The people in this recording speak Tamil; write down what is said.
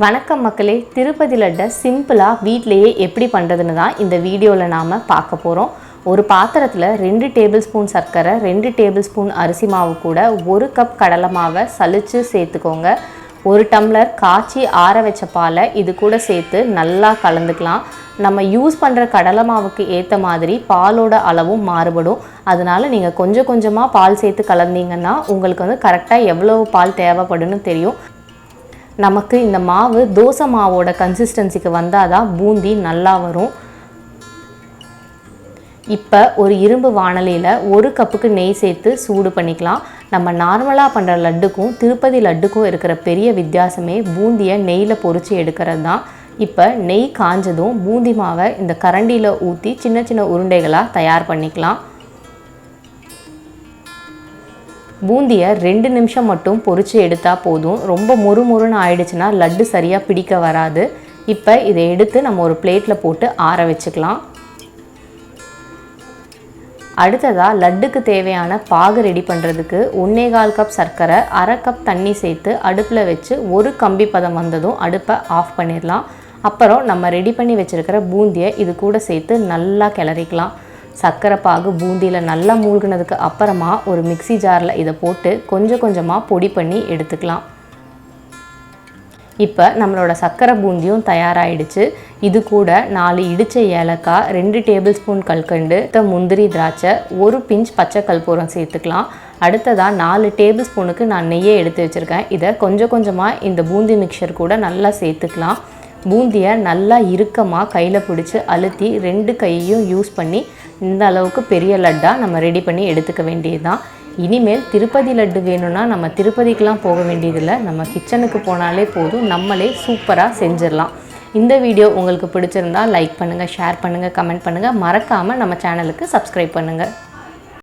வணக்கம் மக்களே. திருப்பதி லட்டை சிம்பிளாக வீட்டிலேயே எப்படி பண்ணுறதுன்னு தான் இந்த வீடியோவில் நாம் பார்க்க போகிறோம் ஒரு பாத்திரத்தில் ரெண்டு டேபிள் ஸ்பூன் சர்க்கரை ரெண்டு டேபிள் ஸ்பூன் அரிசி மாவு கூட ஒரு கப் கடலை மாவை சலித்து சேர்த்துக்கோங்க. ஒரு டம்ளர் காய்ச்சி ஆற வச்ச பாலை இது கூட சேர்த்து நல்லா கலந்துக்கலாம். நம்ம யூஸ் பண்ணுற கடலை மாவுக்கு ஏற்ற மாதிரி பாலோட அளவும் மாறுபடும். அதனால் நீங்கள் கொஞ்சம் கொஞ்சமாக பால் சேர்த்து கலந்தீங்கன்னா உங்களுக்கு வந்து கரெக்டாக எவ்வளவு பால் தேவைப்படுன்னு தெரியும். நமக்கு இந்த மாவு தோசை மாவோட கன்சிஸ்டன்சிக்கு வந்தால் தான் பூந்தி நல்லா வரும். இப்போ ஒரு இரும்பு வாணலியில் ஒரு கப்புக்கு நெய் சேர்த்து சூடு பண்ணிக்கலாம். நம்ம நார்மலாக பண்ணுற லட்டுக்கும் திருப்பதி லட்டுக்கும் இருக்கிற பெரிய வித்தியாசமே பூந்தியை நெய்யில் பொரித்து எடுக்கிறது தான். இப்போ நெய் காஞ்சதும் பூந்தி மாவை இந்த கரண்டியில் ஊற்றி சின்ன சின்ன உருண்டைகளாக தயார் பண்ணிக்கலாம். பூந்தியை ரெண்டு நிமிஷம் மட்டும் பொறிச்சு எடுத்தால் போதும். ரொம்ப மொறு மொறுன்னு ஆயிடுச்சுன்னா லட்டு சரியாக பிடிக்க வராது. இப்போ இதை எடுத்து நம்ம ஒரு பிளேட்டில் போட்டு ஆற வச்சுக்கலாம். அடுத்ததாக லட்டுக்கு தேவையான பாகு ரெடி பண்ணுறதுக்கு ஒன்றே கால் கப் சர்க்கரை அரை கப் தண்ணி சேர்த்து அடுப்பில் வச்சு ஒரு கம்பி பதம் வந்ததும் அடுப்பை ஆஃப் பண்ணிடலாம். அப்புறம் நம்ம ரெடி பண்ணி வச்சுருக்கிற பூந்தியை இது கூட சேர்த்து நல்லா கிளறிக்கலாம். சர்க்கரை பாகு பூந்தியில் நல்லா மூழ்கினதுக்கு அப்புறமா ஒரு மிக்சி ஜாரில் இதை போட்டு கொஞ்சம் கொஞ்சமாக பொடி பண்ணி எடுத்துக்கலாம். இப்போ நம்மளோட சர்க்கரை பூந்தியும் தயாராகிடுச்சு இது கூட நாலு இடித்த ஏலக்காய் ரெண்டு டேபிள் ஸ்பூன் கல்கண்டு முந்திரி திராட்சை ஒரு பிஞ்ச் பச்சை கல்பூரம் சேர்த்துக்கலாம். அடுத்ததாக நாலு டேபிள் ஸ்பூனுக்கு நான் நெய்யை எடுத்து வச்சுருக்கேன். இதை கொஞ்சம் கொஞ்சமாக இந்த பூந்தி மிக்சர் கூட நல்லா சேர்த்துக்கலாம். பூந்தியை நல்லா இறுக்கமாக கையில் பிடிச்சி அழுத்தி ரெண்டு கையையும் யூஸ் பண்ணி இந்த அளவுக்கு பெரிய லட்டாக நம்ம ரெடி பண்ணி எடுத்துக்க வேண்டியது தான் இனிமேல் திருப்பதி லட்டு வேணும்னா நம்ம திருப்பதிக்கெலாம் போக வேண்டியதில்லை. நம்ம கிச்சனுக்கு போனாலே போதும். நம்மளே சூப்பராக செஞ்சிடலாம். இந்த வீடியோ உங்களுக்கு பிடிச்சிருந்தா லைக் பண்ணுங்கள் ஷேர் பண்ணுங்கள் கமெண்ட் பண்ணுங்கள் மறக்காமல் நம்ம சேனலுக்கு சப்ஸ்கிரைப் பண்ணுங்கள்